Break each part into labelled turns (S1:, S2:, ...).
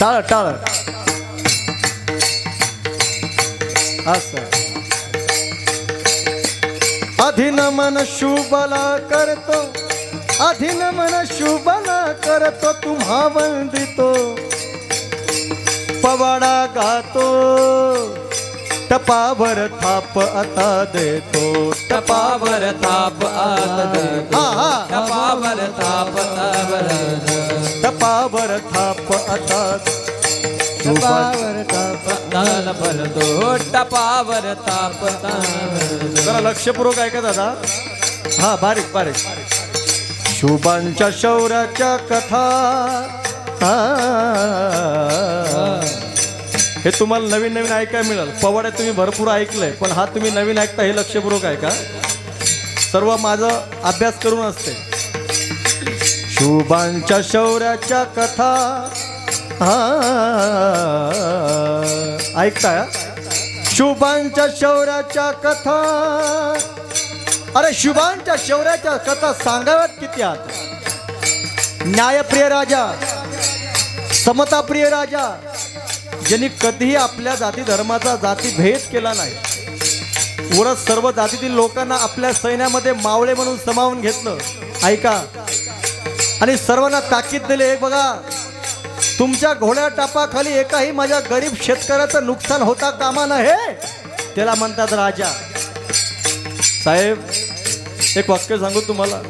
S1: टाळ टाळ असं अधीन मन शुभला करतो अधीन मन शुभला करतो तुम्हा वंदितो पवाडा गातो टपावर थाप आता देतो
S2: टपावर ताप आत दे
S1: हा हा
S2: टपावर ताप तावर
S1: टपावर थाप आता
S2: टपावर ताप ताल भरतो टपावर ताप ताल
S1: जरा लक्षपूर्वक ऐका दादा. हा बारीक बारीक. शुभांच्या शौर्याच्या कथा. हा. हे तुम्हाला नवीन नवीन ऐकायला मिळेल. पवाड्यात तुम्ही भरपूर ऐकलंय पण हा तुम्ही नवीन ऐकता हे लक्षपूर्वक ऐका. सर्व माझं अभ्यास करून असते. शुभांच्या शौर्याच्या कथा. हा शुभांच्या शौर्याच्या कथा. अरे शुभांच्या शौर्याच्या कथा सांगाव्यात किती आहात न्यायप्रिय राजा समताप्रिय राजा ज्यांनी कधीही आपल्या जाती धर्माचा जाती भेद केला नाही उरत सर्व जातीतील लोकांना आपल्या सैन्यामध्ये मावळे म्हणून समावून घेतलं. ऐका आणि सर्वांना ताकीद दिली हे बघा तुमच्या घोड्या टापाखाली एकाही माझ्या गरीब शेतकऱ्याचं नुकसान होता कामा नये. त्याला म्हणतात राजा. साहेब एक वाक्य सांगू तुम्हाला.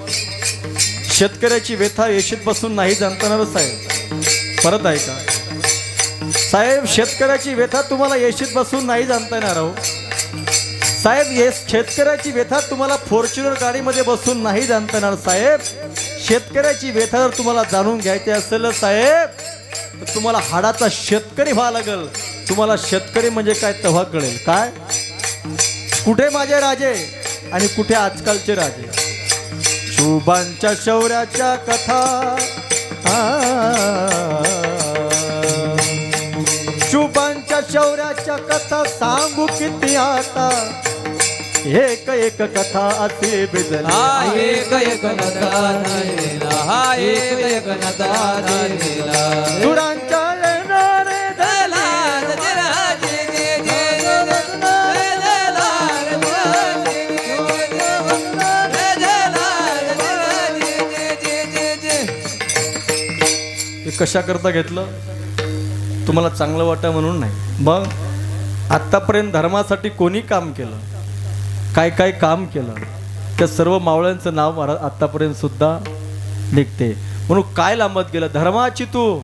S1: शेतकऱ्याची व्यथा येशीत बसून नाही जाणताना साहेब. परत ऐका. साहेब शेतकऱ्याची व्यथा तुम्हाला येशीत बसून नाही जाणता येणार हो साहेब हे शेतकऱ्याची व्यथा तुम्हाला फॉर्च्युनर गाडीमध्ये बसून नाही जाणता येणार साहेब. शेतकऱ्याची व्यथा जर तुम्हाला जाणून घ्यायची असेल साहेब तर तुम्हाला हाडाचा शेतकरी व्हावं लागेल. तुम्हाला शेतकरी म्हणजे काय तेव्हा कळेल. काय? कुठे माझे राजे आणि कुठे आजकालचे राजे? शुभांच्या शौर्याच्या कथा. शुभांच्या शौर्याच्या कथा सांगू किती आता? एक एक कथा असे बिजला.
S2: एक एक नदा हा एक एक नदा नाहीला
S1: दुरांच्या येणारे
S2: दला दला जे जे जे दला दला
S1: हे कशा करता घेतलं? तुम्हाला चांगलं वाटा म्हणून नाही. मग आत्तापर्यंत धर्मासाठी कोणी काम केलं? काय काय काम केलं त्या सर्व मावळ्यांचं नाव महाराज आत्तापर्यंत सुद्धा निघते. म्हणून काय लांबत गेलं? धर्माची तू.